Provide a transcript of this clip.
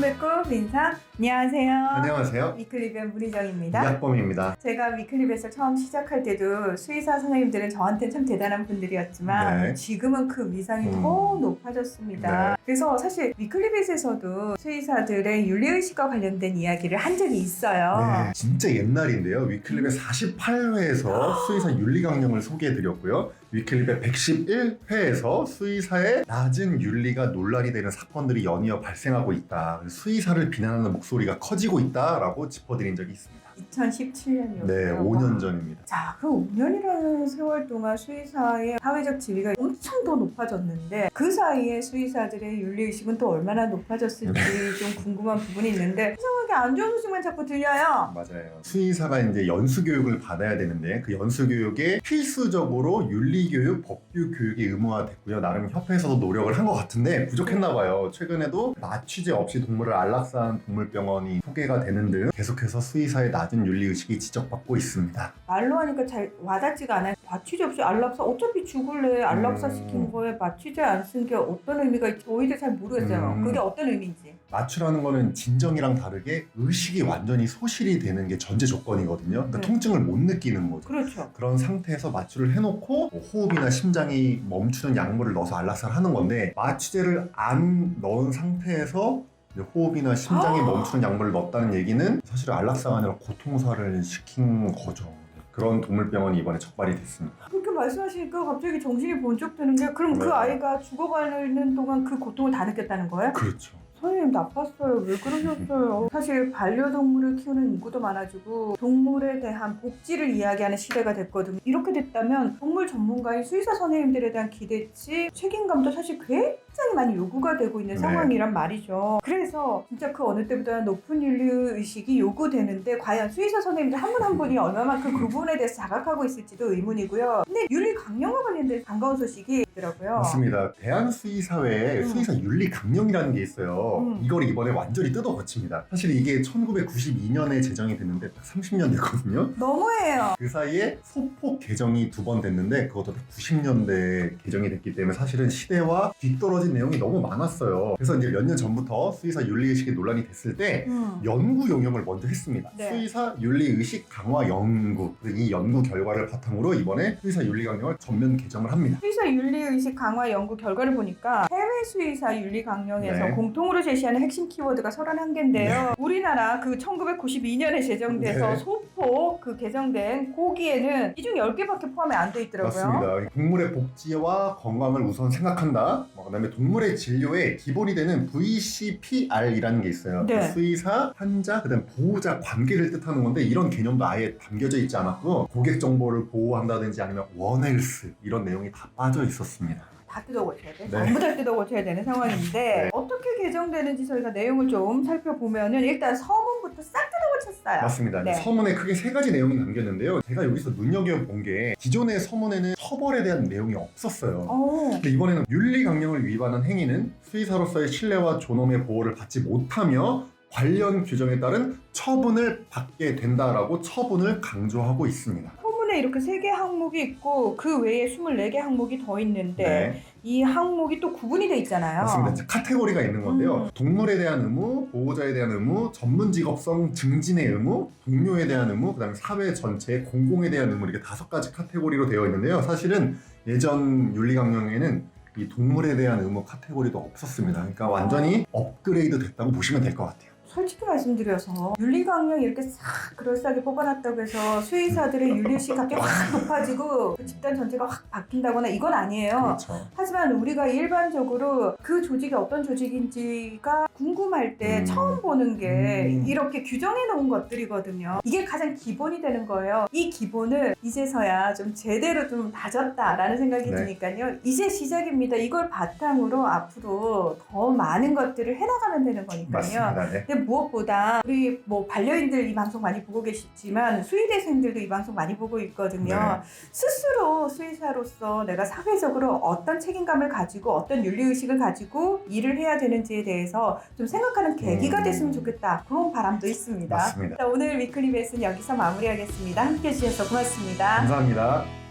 배꼽 인사 안녕하세요. 안녕하세요. 위클리브의 문희정입니다. 이학범입니다. 제가 위클리브에서 처음 시작할 때도 수의사 선생님들은 저한테 참 대단한 분들이었지만 네. 지금은 그 위상이 음. 더 높아졌습니다. 네. 그래서 사실 위클리브에서도 수의사들의 윤리의식과 관련된 이야기를 한 적이 있어요. 네, 진짜 옛날인데요. 위클립의 48회에서 수의사 윤리강령을 소개해드렸고요. 위클립의 111회에서 수의사의 낮은 윤리가 논란이 되는 사건들이 연이어 발생하고 있다. 수의사를 비난하는 목소리가 커지고 있다라고 짚어드린 적이 있습니다. 2017년이었어요. 네, 5년 전입니다. 자, 그 5년이라는 세월 동안 수의사의 사회적 지위가 엄청 더 높아졌는데 그 사이에 수의사들의 윤리의식은 또 얼마나 높아졌을지 좀 궁금한 부분이 있는데 이상하게 안 좋은 소식만 자꾸 들려요. 맞아요. 수의사가 이제 연수 교육을 받아야 되는데 그 연수 교육에 필수적으로 윤리 교육, 법규 교육이 의무화됐고요. 나름 협회에서도 노력을 한 것 같은데 부족했나 봐요. 최근에도 마취제 없이 동물을 안락사한 동물병원이 소개가 되는 등 계속해서 수의사의 낮은 윤리 의식이 지적받고 있습니다. 말로 하니까 잘 와닿지가 않아요. 마취제 없이 안락사 어차피 죽을래 안락사 음. 시킨 거에 마취제 안 쓴 게 어떤 의미가 있지 저희도 잘 모르겠어요. 음. 그게 어떤 의미인지. 마취라는 거는 진정이랑 다르게 의식이 완전히 소실이 되는 게 전제 조건이거든요. 그러니까 네. 통증을 못 느끼는 거죠. 그렇죠. 그런 상태에서 마취를 해놓고 뭐 호흡이나 심장이 멈추는 약물을 넣어서 안락사를 하는 건데 마취제를 안 넣은 상태에서 호흡이나 심장이 아! 멈추는 약물을 넣었다는 얘기는 사실 안락사가 아니라 고통사를 시킨 거죠. 그런 동물병원이 이번에 적발이 됐습니다. 그렇게 말씀하시니까 갑자기 정신이 번쩍 드는 게 그럼 그 네. 아이가 죽어가는 동안 그 고통을 다 느꼈다는 거예요? 그렇죠. 선생님 나빴어요. 왜 그러셨어요? 사실 반려동물을 키우는 인구도 많아지고 동물에 대한 복지를 이야기하는 시대가 됐거든요. 이렇게 됐다면 동물 전문가인 수의사 선생님들에 대한 기대치, 책임감도 사실 굉장히 많이 요구가 되고 있는 네. 상황이란 말이죠. 그래서 진짜 그 어느 때보다 높은 인류 의식이 요구되는데 과연 수의사 선생님들 한 분한 분이 얼마만큼 그 부분에 대해서 자각하고 있을지도 의문이고요. 근데 윤리 강령과 관련된 반가운 소식이 있더라고요. 맞습니다. 대한 수의사회에 음. 수의사 윤리 강령이라는 게 있어요. 음. 이걸 이번에 완전히 뜯어 고칩니다. 사실 이게 1992년에 제정이 됐는데 딱 30년 됐거든요. 너무해요. 그 사이에 소폭 개정이 두 번 됐는데 그것도 다 90년대 개정이 됐기 때문에 사실은 시대와 뒤떨어진 내용이 너무 많았어요. 그래서 이제 몇 년 전부터 수의사 윤리의식이 논란이 됐을 때 음. 연구 용역을 먼저 했습니다. 네. 수의사 윤리의식 강화 연구. 이 연구 결과를 바탕으로 이번에 수의사 윤리 강령을 전면 개정을 합니다. 수의사 윤리의식 강화 연구 결과를 보니까 해외 수의사 윤리 강령에서 네. 공통으로 제시하는 핵심 키워드가 31개인데요. 우리나라 그 1992년에 제정돼서 네. 소폭 그 개정된 고기에는 이 중 10개밖에 포함이 안 돼 있더라고요. 맞습니다. 동물의 복지와 건강을 우선 생각한다. 뭐 그다음에 동물의 진료에 기본이 되는 VCPR이라는 게 있어요. 네. 수의사, 환자, 그다음 보호자 관계를 뜻하는 건데 이런 개념도 아예 담겨져 있지 않았고 고객 정보를 보호한다든지 아니면 원헬스 이런 내용이 다 빠져 있었습니다. 다 뜯어 고쳐야 돼. 네. 전부 다 뜯어 고쳐야 되는 상황인데 네. 어떻게 개정되는지 저희가 내용을 좀 살펴보면은 일단 서문부터 싹 뜯어 고쳤어요. 맞습니다. 네. 서문에 크게 세 가지 내용이 담겼는데요. 제가 여기서 눈여겨본 게 기존의 서문에는 처벌에 대한 내용이 없었어요. 어. 근데 이번에는 윤리 강령을 위반한 행위는 수의사로서의 신뢰와 존엄의 보호를 받지 못하며 관련 규정에 따른 처분을 받게 된다라고 처분을 강조하고 있습니다. 이렇게 세 개 항목이 있고 그 외에 24개 항목이 더 있는데 네, 이 항목이 또 구분이 돼 있잖아요. 맞습니다. 카테고리가 있는 건데요. 음. 동물에 대한 의무, 보호자에 대한 의무, 전문 직업성 증진의 의무, 동료에 대한 의무, 그다음에 사회 전체 공공에 대한 의무 이렇게 다섯 가지 카테고리로 되어 있는데요. 사실은 예전 윤리 강령에는 이 동물에 대한 의무 카테고리도 없었습니다. 그러니까 완전히 업그레이드 됐다고 보시면 될 것 같아요. 솔직히 말씀드려서 윤리강령 이렇게 싹 그럴싸하게 뽑아놨다고 해서 수의사들의 윤리의식 갑자기 확 높아지고 그 집단 전체가 확 바뀐다거나 이건 아니에요. 그렇죠. 하지만 우리가 일반적으로 그 조직이 어떤 조직인지가 궁금할 때 음. 처음 보는 게 음. 이렇게 규정해 놓은 것들이거든요. 이게 가장 기본이 되는 거예요. 이 기본을 이제서야 좀 제대로 좀 다졌다라는 생각이 네. 드니까요. 이제 시작입니다. 이걸 바탕으로 앞으로 더 많은 것들을 해나가면 되는 거니까요. 맞습니다. 네. 무엇보다 우리 뭐 반려인들 이 방송 많이 보고 계시지만 수의대생들도 이 방송 많이 보고 있거든요. 네. 스스로 수의사로서 내가 사회적으로 어떤 책임감을 가지고 어떤 윤리의식을 가지고 일을 해야 되는지에 대해서 좀 생각하는 계기가 음. 됐으면 좋겠다. 그런 바람도 있습니다. 맞습니다. 자, 오늘 위클리 베이스는 여기서 마무리하겠습니다. 함께 해주셔서 고맙습니다. 감사합니다.